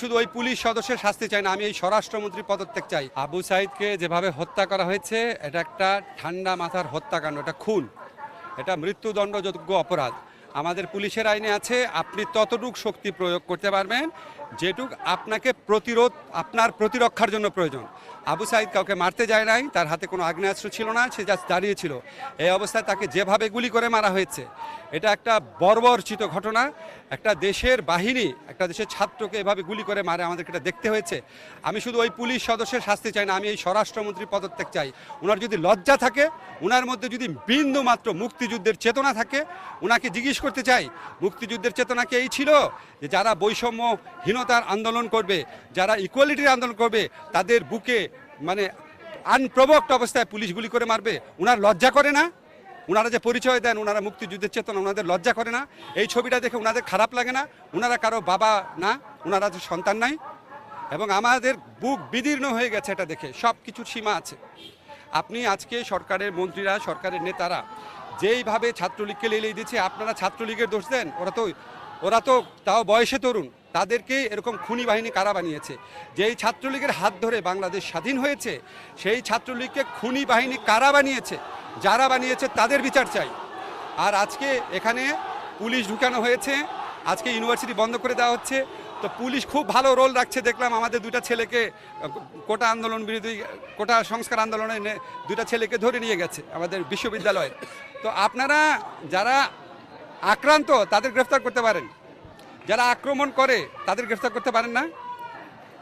শুধু ওই পুলিশ সদস্যের শাস্তি চাই না, আমি এই স্বরাষ্ট্রমন্ত্রী পদত্যাগ চাই। আবু সাইদকে যেভাবে হত্যা করা হয়েছে, এটা একটা ঠান্ডা মাথার হত্যাকাণ্ড, এটা খুন। এটা মৃত্যুদণ্ডযোগ্য অপরাধ। আমাদের পুলিশের আইনে আছে, আপনি ততটুক শক্তি প্রয়োগ করতে পারবেন, যেটুক আপনাকে প্রতিরোধ, আপনার প্রতিরক্ষার জন্য প্রয়োজন। আবু সাইদ কাউকে মারতে যায় নাই, তার হাতে কোনো আগ্নেয়াস্ত্র ছিল না, সে জাস্ট দাঁড়িয়েছিল এই অবস্থায় তাকে যেভাবে গুলি করে মারা হয়েছে, এটা একটা বর্বরচিত ঘটনা। একটা দেশের বাহিনী, একটা দেশের ছাত্রকে এভাবে গুলি করে মারে, আমাদেরকে এটা দেখতে হয়েছে। আমি শুধু ওই পুলিশ সদস্যের শাস্তি চাই না, আমি এই স্বরাষ্ট্রমন্ত্রী পদত্যাগ চাই। ওনার যদি লজ্জা থাকে ওনার মধ্যে যদি বিন্দু মাত্র মুক্তিযুদ্ধের চেতনা থাকে ওনাকে জিজ্ঞেস করতে চাই। মুক্তিযুদ্ধের চেতনা কি এই ছিল? যে যারা বৈষম্যহীনতার আন্দোলন করবে, যারা ইকুয়ালিটির আন্দোলন করবে, তাদের বুকে মানে আনপ্রবক্ট অবস্থায় পুলিশ গুলি করে মারবে ওনার লজ্জা করে না? ওনারা যে পরিচয় দেন ওনারা মুক্তিযুদ্ধের চেতনা ওনাদের লজ্জা করে না? এই ছবিটা দেখে ওনাদের খারাপ লাগে না? ওনারা কারও বাবা না? ওনারা যে সন্তান নাই? এবং আমাদের বুক বিদীর্ণ হয়ে গেছে এটা দেখে। সব কিছুর সীমা আছে। আপনি আজকে সরকারের মন্ত্রীরা, সরকারের নেতারা যেইভাবে ছাত্রলীগকে লেলিয়ে দিচ্ছে আপনারা ছাত্রলীগের দোষ দেন? ওরা তো ওরা তো তাও বয়সে তরুণ। তাদেরকে এরকম খুনি বাহিনী কারা বানিয়েছে? যেই ছাত্রলীগের হাত ধরে বাংলাদেশ স্বাধীন হয়েছে, সেই ছাত্রলীগকে খুনি বাহিনী কারা বানিয়েছে? যারা বানিয়েছে তাদের বিচার চাই। আর আজকে এখানে পুলিশ ঢুকানো হয়েছে, আজকে ইউনিভার্সিটি বন্ধ করে দেওয়া হচ্ছে। তো পুলিশ খুব ভালো রোল রাখছে, দেখলাম আমাদের দুটা ছেলেকে, কোটা আন্দোলন বিরোধী, কোটা সংস্কার আন্দোলনে দুটা ছেলেকে ধরে নিয়ে গেছে আমাদের বিশ্ববিদ্যালয়ে। তো আপনারা যারা আক্রান্ত, তাদের গ্রেফতার করতে পারেন। যারা আক্রমণ করে, তাদের গ্রেফতার করতে পারেন না।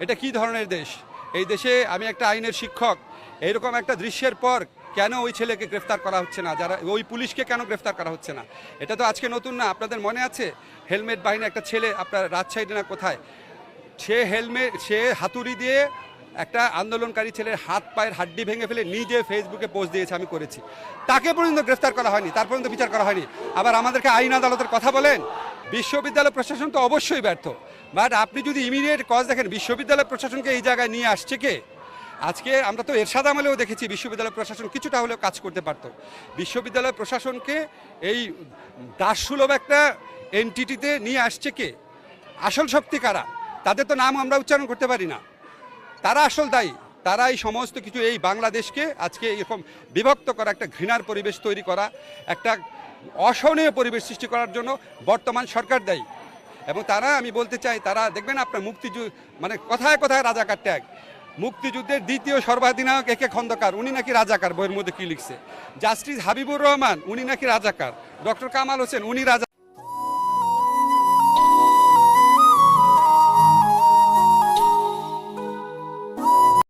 এটা কি ধরনের দেশ? এই দেশে আমি একটা আইনের শিক্ষক। এইরকম একটা দৃশ্যের পর কেন ওই ছেলেকে গ্রেফতার করা হচ্ছে না? যারা, ওই পুলিশকে কেন গ্রেফতার করা হচ্ছে না? এটা তো আজকে নতুন না, আপনাদের মনে আছে? হেলমেট বাহিনী একটা ছেলে, আপনার রাজশাহী না কোথায়? সে হেলমেট সে হাতুড়ি দিয়ে একটা আন্দোলনকারী ছেলের হাত পায়ের হাড্ডি ভেঙে ফেলে নিজে ফেসবুকে পোস্ট দিয়েছে, আমি করেছি। তাকে পর্যন্ত গ্রেফতার করা হয়নি, তার পর্যন্ত বিচার করা হয়নি। আবার আমাদেরকে আইন আদালতের কথা বলেন, বিশ্ববিদ্যালয় প্রশাসন তো অবশ্যই ব্যর্থ। বাট আপনি যদি ইমিডিয়েট কজ দেখেন, বিশ্ববিদ্যালয় প্রশাসনকে এই জায়গায় নিয়ে আসছে কে? আজকে আমরা তো এরশাদ আমলেও দেখেছি, বিশ্ববিদ্যালয় প্রশাসন কিছুটা হলেও কাজ করতে পারতো। বিশ্ববিদ্যালয় প্রশাসনকে এই দাসসুলভ একটা এনটিটিতে নিয়ে আসছে কে? আসল শক্তি কারা? তাদের তো নাম আমরা উচ্চারণ করতে পারি না। তারা আসল দায়ী। তারা এই সমস্ত কিছু এই বাংলাদেশকে আজকে এরকম বিভক্ত করা, একটা ঘৃণার পরিবেশ তৈরি করা, একটা অসহনীয় পরিবেশ সৃষ্টি করার জন্য বর্তমান সরকার দায়ী। এবং তারা, আমি বলতে চাই, তারা, দেখবেন আপনার মুক্তিযুদ্ধ মানে কথায় কথায় রাজাকার ট্যাগ মুক্তিযুদ্ধের দ্বিতীয় সর্বাধিনায়ক একে খন্দকার, উনি নাকি রাজাকার, বইয়ের মধ্যে কি লিখছে? জাস্টিস হাবিবুর রহমান, উনি নাকি রাজাকার। ডক্টর কামাল হোসেন, উনি রাজা